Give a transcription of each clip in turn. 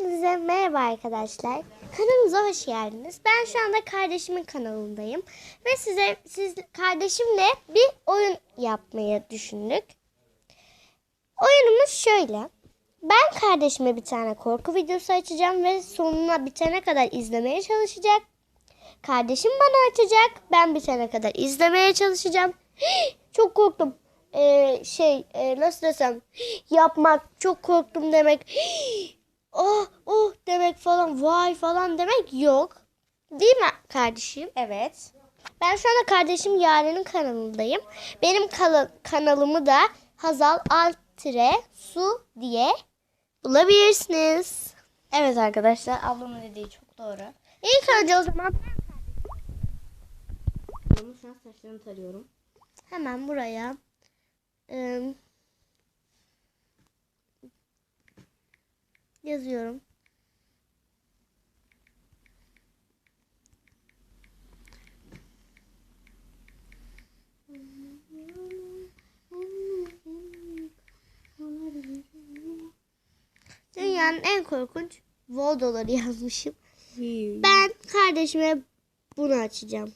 Hepinize merhaba arkadaşlar. Kanalımıza hoş geldiniz. Ben şu anda kardeşimin kanalındayım. Ve size siz kardeşimle bir oyun yapmayı düşündük. Oyunumuz şöyle. Ben kardeşime bir tane korku videosu açacağım ve sonuna bitene kadar izlemeye çalışacak. Kardeşim bana açacak. Ben bitene kadar izlemeye çalışacağım. Çok korktum. Ee, şey e, nasıl desem yapmak çok korktum demek. Oh oh demek falan vay falan demek yok. Değil mi kardeşim? Evet. Ben şu anda kardeşim Yaren'in kanalındayım. Benim kala- kanalımı da Hazal Altire Su diye bulabilirsiniz. Evet arkadaşlar ablamın dediği çok doğru. İlk önce o zaman Ablamın şu an saçlarını tarıyorum. hemen buraya ım, yazıyorum. Dünyanın en korkunç Voldoları yazmışım. Ben kardeşime bunu açacağım.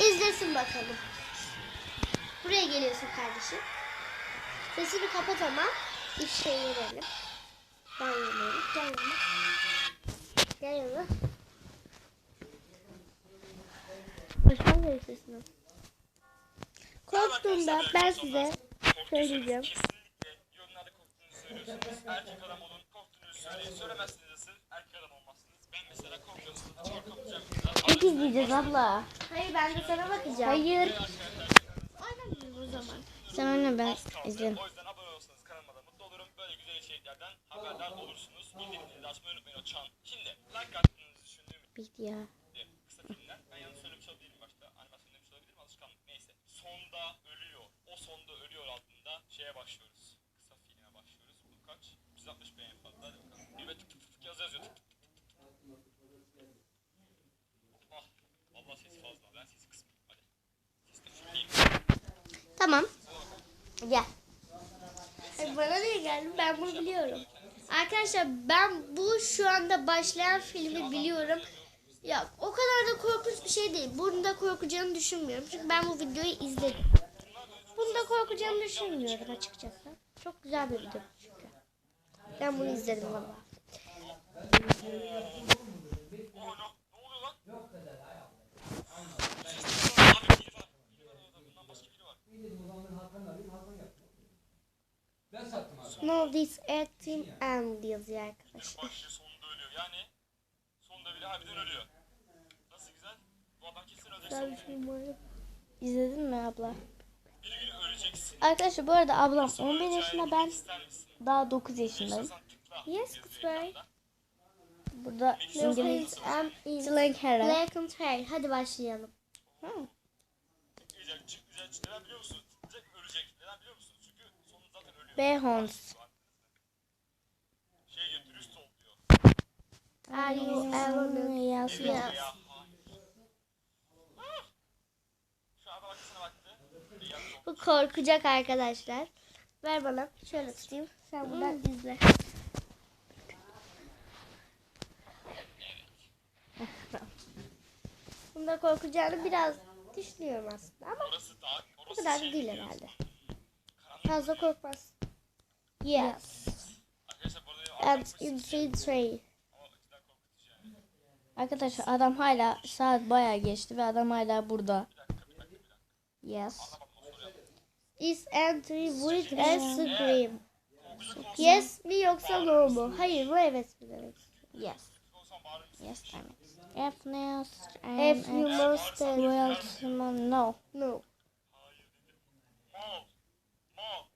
İzlesin bakalım. Buraya geliyorsun kardeşim. Sesini kapat ama bir şey verelim. Ben verelim. Gel yanıma. Gel yanıma. Başkan verir sesini. Korktuğumda ben size söyleyeceğim. Korktuğunuzu söylüyorsunuz. Erkek adam olun, korktuğunuzu söyleyin. Söylemezseniz nasıl erkek adam olmazsınız. Ben mesela korkuyorum, korkamayacağım. İlk izleyeceğiz abla. Hayır ben de sana bakacağım. Hayır. Oynamıyoruz o zaman. Sen oyna ben izlerim. O yüzden abone olursanız kanalıma da mutlu olurum. Böyle güzel içeriklerden haberdar olursunuz. Bildirimleri de açmayı unutmayın o çan. Şimdi like attığınızı düşündüğüm Bitti ya. kısa filmler. Ben yanlış söylemiş olabilirim başta. Animasyon demiş olabilirim alışkanlık neyse. Sonda ölüyor. O sonda ölüyor altında şeye başlıyoruz. Kısa filme başlıyoruz. Bu kaç? 360 beğen fazla. Hadi bakalım. Bir ve tık tık tık yazı yazıyor. Tık tık tık tık. Ah. Vallahi sesi fazla. Ben sesi kısmayayım. Hadi. Sesi de fulleyim. Tamam. Gel. Ay, Bana niye geldin? Ben bunu biliyorum. Arkadaşlar ben bu şu anda başlayan filmi biliyorum. Ya o kadar da korkunç bir şey değil. Bunu da korkacağını düşünmüyorum. Çünkü ben bu videoyu izledim. Bunu da korkacağını düşünmüyorum açıkçası. Çok güzel bir video çünkü. Ben bunu izledim valla. Oh no. Ne oluyor lan? Abi biri var. Biri var orada. Bundan başka biri var. No this acting and yazıyor arkadaşlar. Sonunda ölüyor. Yani sonunda bile harbiden ölüyor. Nasıl güzel? Bu adam kesin ölecek Güzel bir film. İzledin mi abla? Bir gün öleceksin. Arkadaşlar bu arada ablam Sonra 11 öleceğini yaşında ben daha 9 yaşındayım. Yes, ekranda. Burada İngiliz. black and. Hadi başlayalım. Hı. Çıkmayacak, çıkmayacak. Neden biliyor musun? Çıkmayacak, ölecek. Neden biliyor musun? Çünkü sonunda zaten ölüyor. Behons. Are you alone? Yes, Yes. Bu korkacak arkadaşlar. Ver bana. Şöyle tutayım. Sen buradan izle. Bunda korkacağını biraz düşünüyorum aslında ama bu kadar da şey değil herhalde. Fazla korkmaz. Yes. And yani. Arkadaşlar adam hala saat bayağı geçti ve adam hala burada. Yes. Is entry with a scream. Yes mi yoksa no mu? Hayır bu evet mi demek? Yes. Yes demek. If If you must well, no. No. Mal. Mal.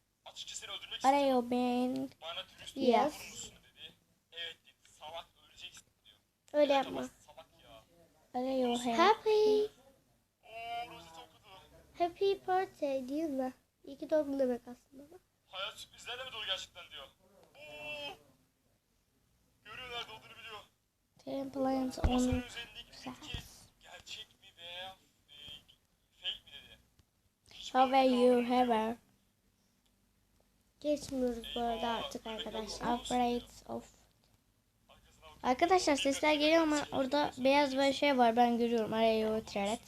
Açıkça seni öldürmek Are istiyor. you being Bana dürüst Yes. musun dedi. Evet dedi. Salak öleceksin diyor. Öyle yapma. Salak ya. Are you happy? Happy. Oo rozeti okudu. Happy birthday değil mi? İyi ki doğdun demek aslında. ama. Hayat sürprizlerle mi dolu gerçekten diyor. Oo. Görüyor nerede olduğunu biliyor. Templates Masanın on üzerindeki bitki gerçek mi veya fake, fake mi dedi. Have you ever Geçmiyoruz bu arada artık arkadaşlar. Afraid of. Arkadaşlar sesler geliyor ama orada beyaz bir şey var ben görüyorum. Araya Treret.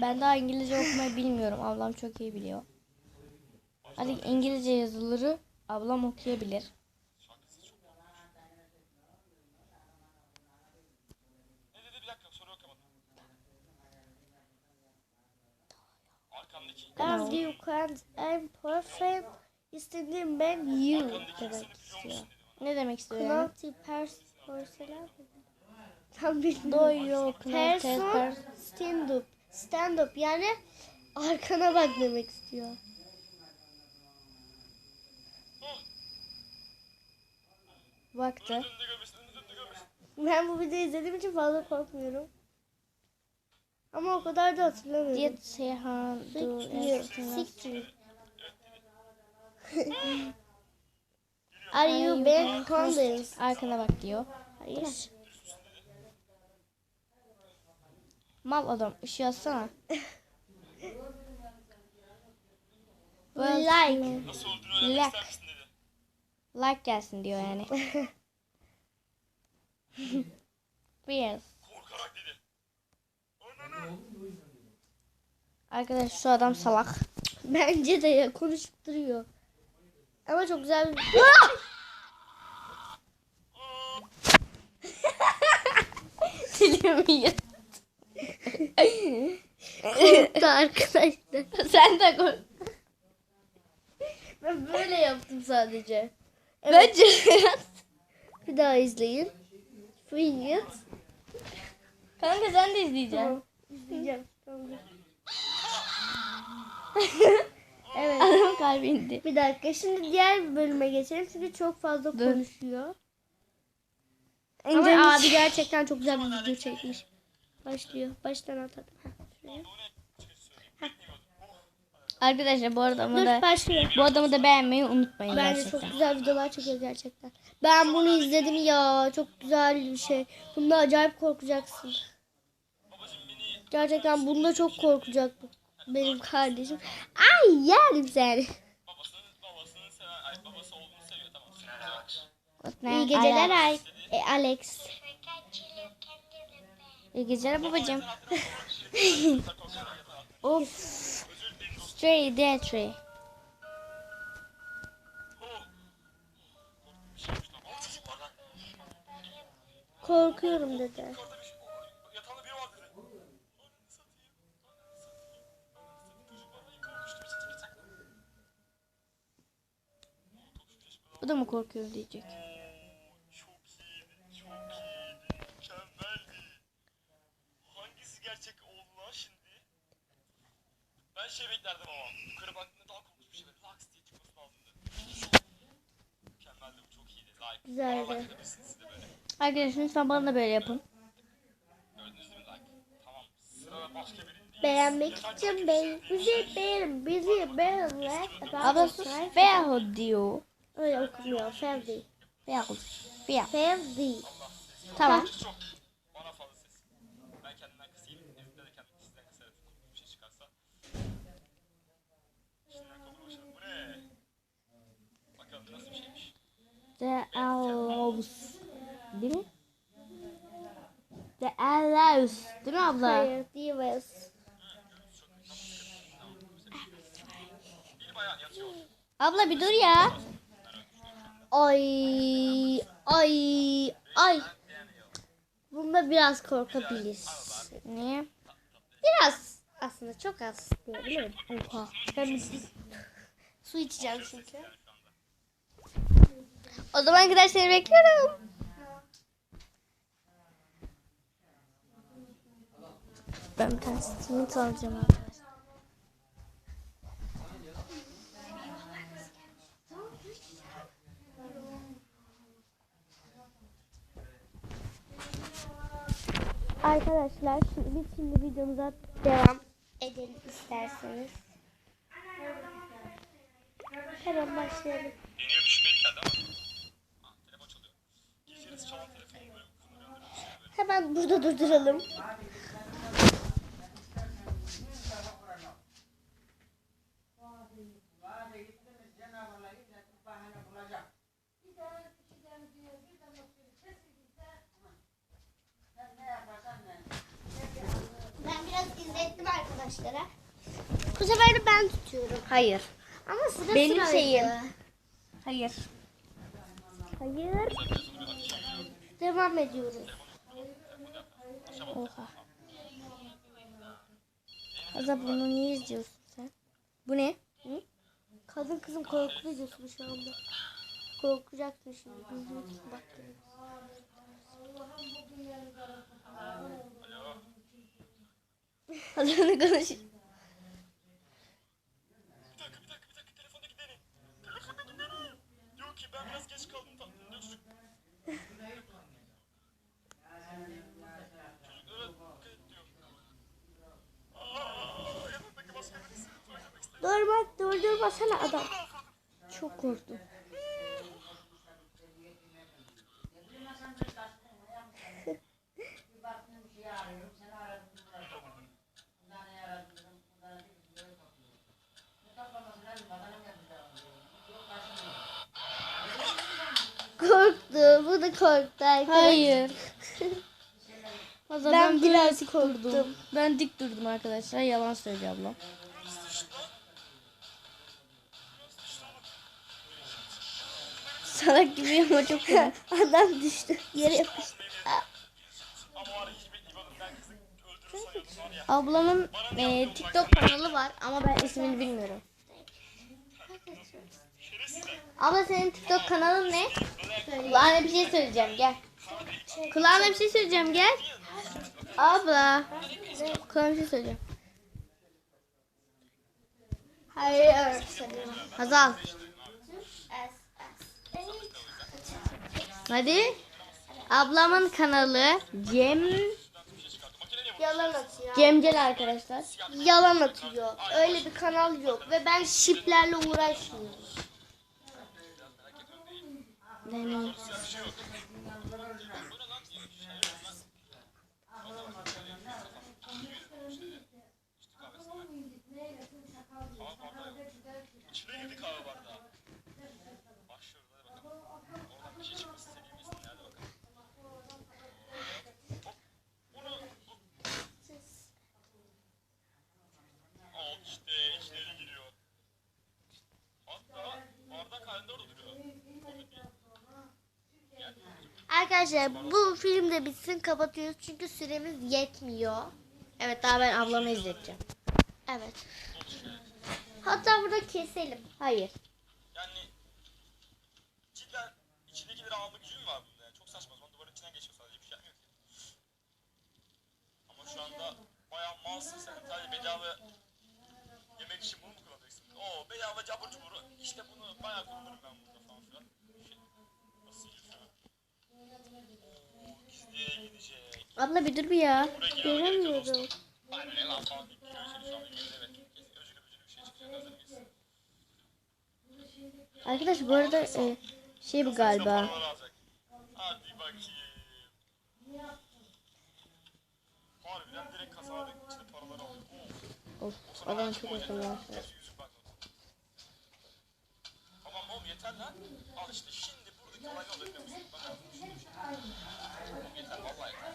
Ben daha İngilizce okumayı bilmiyorum. Ablam çok iyi biliyor. Hadi İngilizce yazıları ablam okuyabilir. Ne dedi bir dakika soru okumadım. Arkamdaki. As you can't I'm perfect. İstediğim ben you demek istiyor. Ne demek istiyor yani? Knalti pers porselen? Tam bilmiyorum. Knalti, Person pers- stand up. Stand up yani arkana bak demek istiyor. Baktı. Ben bu videoyu izlediğim için fazla korkmuyorum. Ama o kadar da hatırlamıyorum. Diet Sehan du Siktir. Are you being convinced? Arkana bak diyor. Hayır. Mal adam ışığı açsana. Like. Nasıl olduğunu öğrenmek Lak. ister misin dedi. Like gelsin diyor yani. Yes. Arkadaş şu adam salak. Bence de ya konuşup duruyor. Ama çok güzel bir... Dilimi yut. Korktu arkadaşlar. Sen de koy. Ben böyle yaptım sadece. Bence Bir daha izleyin. Finyat. Kanka sen de izleyeceksin. Tamam. Tamam. evet. Adam kalbi indi. Bir dakika. Şimdi diğer bölüme geçelim. Çünkü çok fazla Dur. konuşuyor. Ama Ama abi gerçekten çok güzel bir video çekmiş. Başlıyor. Baştan atalım. Arkadaşlar bu adamı Dur da başlıyor. bu adamı da beğenmeyi unutmayın Bence gerçekten. çok güzel videolar çekiyor gerçekten. Ben bunu izledim ya. Çok güzel bir şey. Bunda acayip korkacaksın. Gerçekten bunda çok korkacak benim kardeşim. Ay yerim seni. İyi geceler. Ay. E, Alex. İyi geceler babacığım. of. Stray dead tree. Korkuyorum dedi. Bu da mı korkuyor diyecek. Çok iyiydi. Çok iyiydi. Mükemmeldi. Hangisi gerçek oldu lan şimdi? Ben şey beklerdim ama. Yukarı baktığında daha korkunç bir şey. Laks diye çıkması lazımdı. Mükemmeldi bu. Çok iyiydi. Like. Güzeldi. Arkadaşlar lütfen bana da böyle yapın. Gördünüz mi like? Tamam. Sırada başka biri. Beğenmek için beğen, bizi beğen, bizi beğen. like, Abla sus. Veyahu diyor. Öyle okumuyor. Fevdi. Veyahu. Veyahu. Fevdi. Tamam. Çok. Bana fazla ses. Ben kendimden kısayım. Ezik'te de kendim sizden kısarım. Bir şey. The allows. Değil mi? The allows. Değil mi abla? Hayır, yatıyor. Abla bir dur ya. Ay, ay, ay. Bunda biraz korkabiliriz. Niye? Biraz. Aslında çok az diyebilirim. Oha. Ben su içeceğim çünkü. O zaman kadar seni bekliyorum. Ben bir tane alacağım arkadaşlar. Arkadaşlar şimdi, biz şimdi videomuza devam edelim isterseniz. Hemen başlayalım. Deniyor düşmeye geldi ama. Ah telefon çalıyor. Geceniz çalan böyle. Hemen burada durduralım. Arkadaşlara. Bu sefer de ben tutuyorum. Hayır. Ama sıra Benim sıraydı. şeyim. Hayır. Hayır. Devam ediyoruz. Oha. Azap bunu niye izliyorsun sen? Bu ne? Hı? Kadın kızım korku videosu bu şu anda. Korkacaksın şimdi. Bak. Azap'la konuş. Birisi. Söylemek istedim. Durma, durdurmasana adam. Çok korktum. Korktu, arkadaşlar. Hayır. Azap Ben ben, biraz korktum. Ben dik durdum arkadaşlar. Yalan söylüyor ablam. Salak gibi ama çok komik. Adam düştü. Yere yapıştı. Ablamın e, TikTok kanalı var ama ben ismini bilmiyorum. Abla senin TikTok kanalın ne? Kulağına bir şey söyleyeceğim gel. Kulağına bir şey söyleyeceğim gel. Abla. Kulağına bir şey söyleyeceğim. Hayır. Hazal. Hadi. Ablamın kanalı Cem Yalan atıyor. Cemcel arkadaşlar. Yalan atıyor. Öyle bir kanal yok ve ben şiplerle uğraşmıyorum. Benim. İçine girdi kahve bardağı. Başlıyoruz hadi bakalım. Oradan bir şey çıkması istediğimiz hadi bakalım. Hop. Bunu bu. Al işte içleri giriyor. Hatta bardak halinde orada duruyor. Arkadaşlar bu film de bitsin kapatıyoruz çünkü süremiz yetmiyor. Evet daha ben ablamı izleteceğim. Evet. Hatta burada keselim. Hayır. Yani cidden içindekileri alma gücü mü var bunda? Yani çok saçma. Zaman duvarın içinden geçiyor sadece bir şey yapmıyor ki. Ama şu anda bayağı malsın sen. Sadece bedava yemek için bunu mu kullanacaksın? Oo bedava cabur cubur. İşte bunu bayağı kullanırım ben burada falan filan. Şey, nasıl yürüyor? Oo gizliye gidecek. Abla bir dur bir ya. Buraya girmeme gerek yok Göremiyorum. dostum. Aynen ne lan falan deyip giriyor içeri şu anda girdi evet. Kesin öcülü bücülü bir şey çıkacak hazır mıyız? Arkadaş bu arada e, şey bu galiba. Hadi bakayım. Of adam çok akıllı. Hepsi yüzük banknotu. Tamam oğlum yeter lan. Al işte şimdi buradaki olay ne olur biliyor musun? Bak şimdi bir şey. Oğlum yeter vallahi yeter.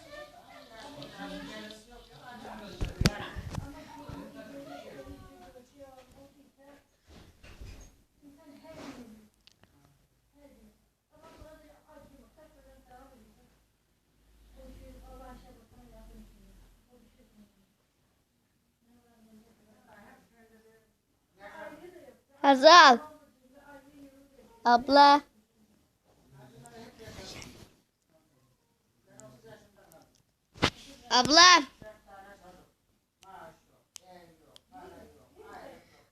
Hazal. Abla. Abla.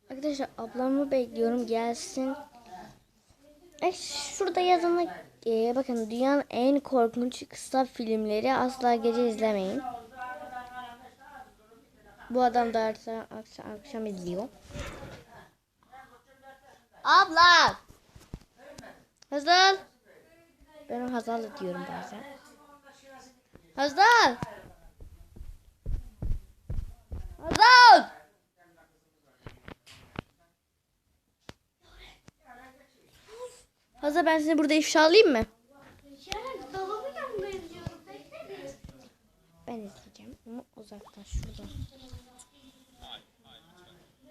Arkadaşlar ablamı bekliyorum gelsin. E, şurada yazana e, bakın dünyanın en korkunç kısa filmleri asla gece izlemeyin. Bu adam da akşam, akşam, izliyor. Abla. Hazal. Ben Hazal'ı diyorum bazen. Hazal. Hazal. Hazal ben seni burada ifşa alayım mı? Ben izleyeceğim ama uzaktan şuradan. Hayır, hayır,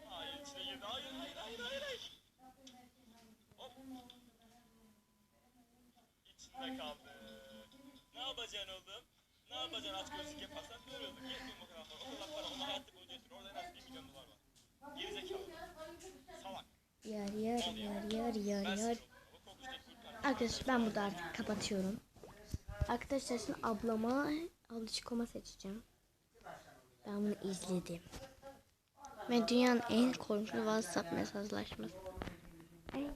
hayır, hayır, hayır, hayır, hayır, hayır. İçinde kaldı. Ne yapacaksın oğlum? Ne yapacaksın aç gözlük yaparsan böyle olur. Gel bir bakalım. O kadar para ona hayatta boyunca yatır. Orada en az 1 milyon dolar var. Gerizekalı. Salak. Yar yar yar yar yar yar. O. Arkadaşlar ben burada artık kapatıyorum. Arkadaşlar şimdi ablama Alışkom'a seçeceğim. Ben bunu izledim. Ve dünyanın en korkunç WhatsApp mesajlaşması. Ay.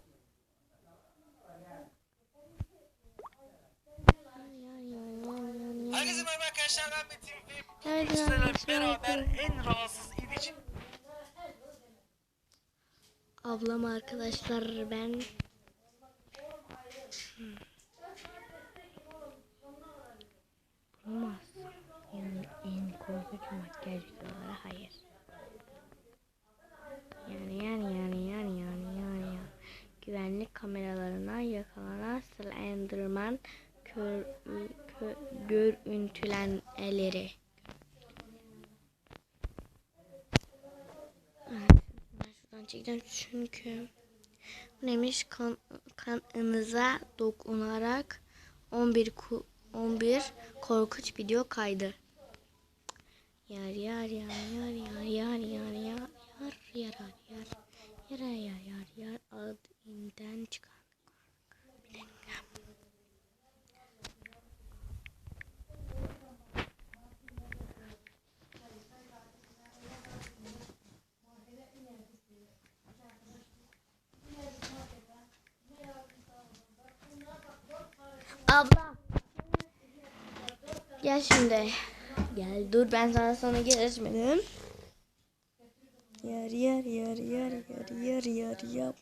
Herkese merhaba arkadaşlar ben Metin evet, beraber en rahatsız edici Ablam arkadaşlar ben Hmm. Olmaz. Yani en korkunç makyaj videoları hayır. Yani yani yani yani yani yani yani. Güvenlik kameralarına yakalanan Slenderman kör, kö, görüntülenmeleri. Evet, çekeceğim çünkü neymiş kan, kanınıza dokunarak 11 ku- 11 korkunç video kaydı. Yar yar yar yar yar yar yar yar yar yar yar yar yar yar yar adından çıkan bilinmem. Gel şimdi. Gel dur ben sana sana geçmedim. Yer yer yer yer yer yer yer yap.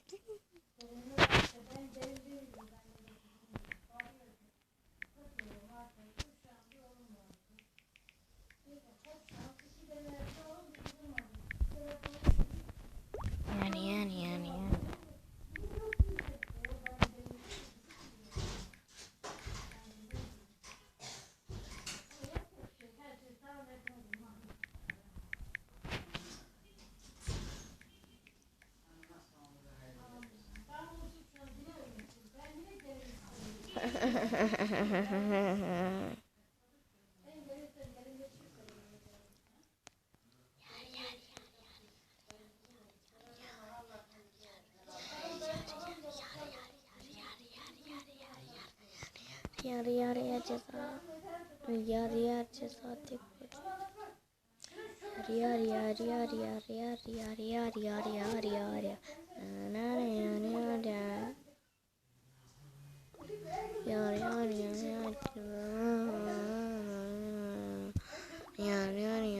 Yar yar yar ceza. Yar yar ceza tek Yar yar yar yar yar yar yar yar yar yar 喵喵喵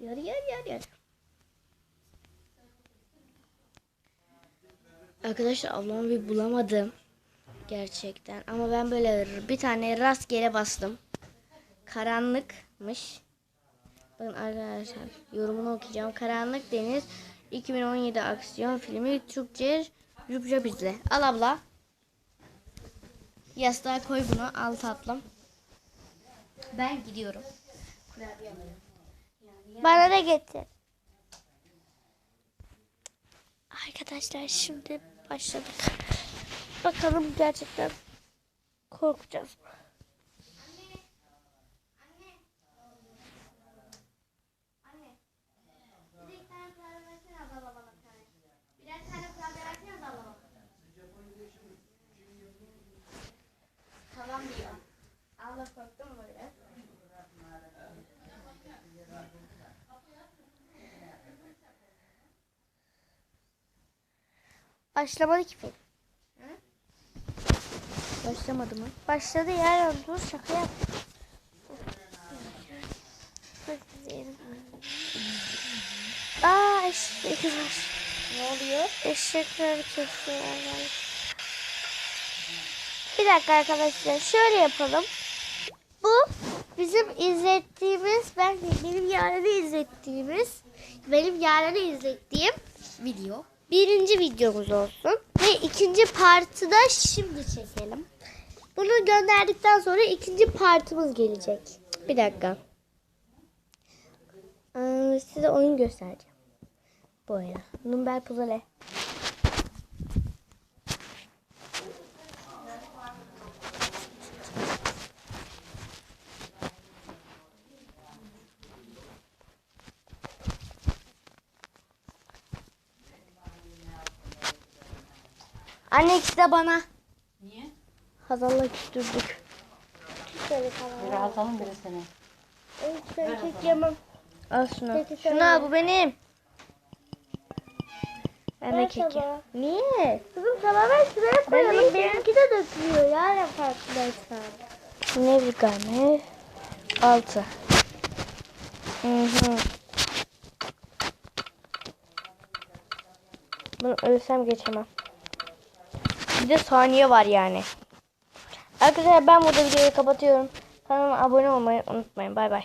Yar yar yar yar. Arkadaşlar ablamı bir bulamadım. Gerçekten. Ama ben böyle bir tane rastgele bastım. Karanlıkmış. Bakın arkadaşlar yorumunu okuyacağım. Karanlık Deniz 2017 aksiyon filmi Türkçe Rübce bizle. Al abla. Yastığa koy bunu. Al tatlım. Ben gidiyorum. Kurabiye alayım. Bana da getir. Arkadaşlar şimdi başladık. Bakalım gerçekten korkacağız. mı? Başlamadı ki film. Başlamadı mı? Başladı ya. Dur şaka yap. Aa eşek var. Ne oluyor? Eşekler kesiyorlar. Bir dakika arkadaşlar şöyle yapalım. Bu bizim izlettiğimiz ben benim Yaren'i izlettiğimiz benim Yaren'i izlettiğim Video. Birinci videomuz olsun. Ve ikinci partı da şimdi çekelim. Bunu gönderdikten sonra ikinci partımız gelecek. Bir dakika. Ee, size oyun göstereceğim. Bu oyunu. Number Puzzle. Anne ikisi de bana. Hazal'la küstürdük. Biri Hazal'ın biri senin. Ben kek yemem. Al şunu. Peki, sen al bu benim. Ben de Ver keki. tabağı. Niye? Kızım tamamen şuraya koyalım. Benimki de dökülüyor. Yani farkındaysan. Ne bir tane? Altı. Hı hı. Bunu ölsem geçemem. Bir de saniye var yani. Arkadaşlar ben burada videoyu kapatıyorum. Kanalıma abone olmayı unutmayın. Bay bay.